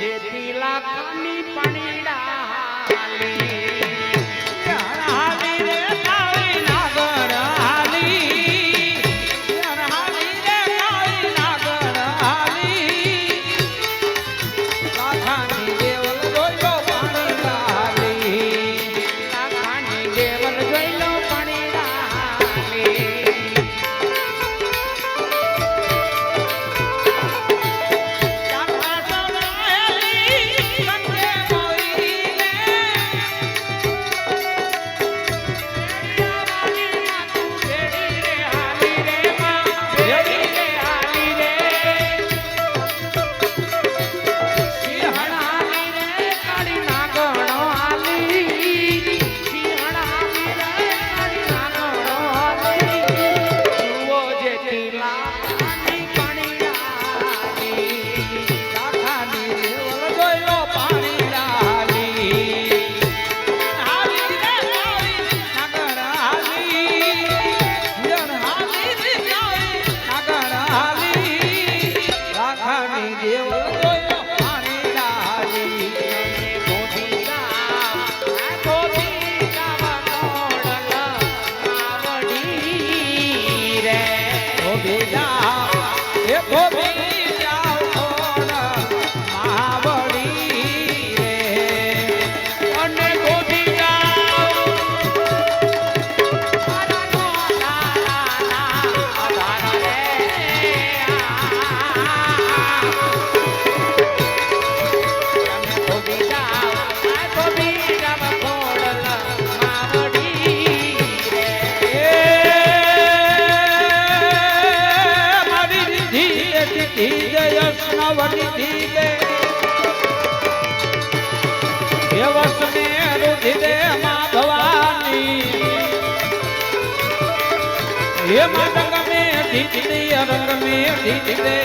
જેથી લાખની પણીડા હાલી. એ ધીરે ધીરે યશનવતી ધીરે દેવસ ને રુધિરે માં ભવાની હે માં ધીરે રંગ મે ધીરે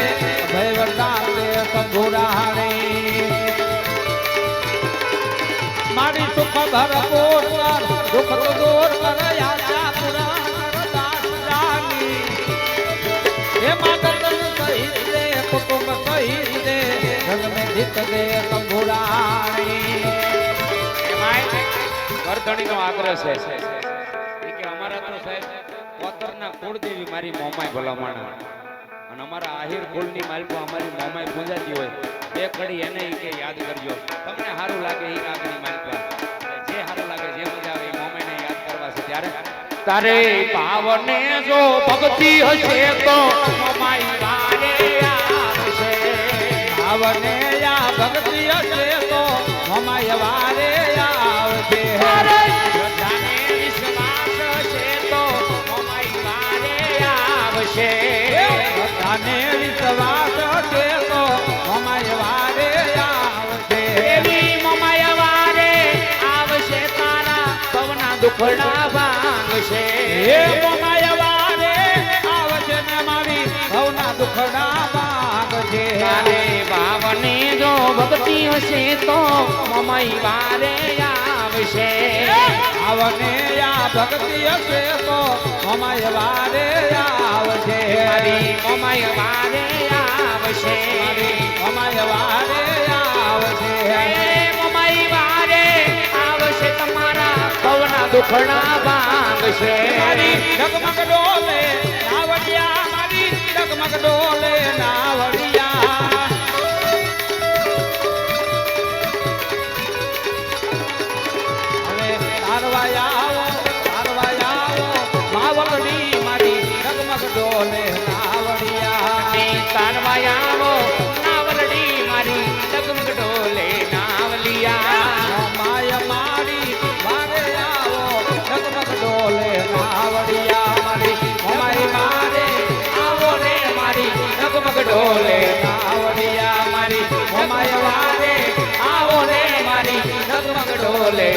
ભય દે સંભુરાણે. મારી રંગ મે જીત દે સંભુરાણી વર્ધણીનો આગ્રહ છે. કે અમારા તો સાહેબ કોતરના કુળદેવી મારી મોમાય ભલામણ. અને અમારા આહિર કુળની માલકો અમારી મોમાય પૂજાતી હોય. એ કડી એને કે યાદ કરજો. તમને સારું લાગે એ કાકની માલકા. જે સારું લાગે જે મજા આવે એ મોમાયને યાદ કરવા છે ત્યારે. તારે પાવને જો ભક્તિ હશે તો મમાઈ વારે આવશે ભાવને દુખડા ભાંગશે. હે મોમાય વારે આવશે ને મારી ભવના દુખડા ભાગ છે તારે ભાવને જો ભક્તિ હશે તો મમાઈ વારે આવશે. આવને આ ભક્તિ હશે તો મોમાય વારે આવશે મારી અમાય વારે આવશે. અમાય વારે આવશે. અમાય વારે આવશે, તમારા પવના દુખણા ભાંગશે મારી ડગમગ ડોલે નાવડિયા, મારી ડગમગ ડોલે નાવડિયા. હવે તારવાયા નાવલડી મારી ડગમગ ડોલે નાવલિયા. માય મારી મારે આવો ડગમગ ડોલે નાવડિયા મારી માય મારે આવો રે મારી ડગમગ ડોલે નાવડિયા મારી માય મારે આવો રે મારી ડગમગ ડોલે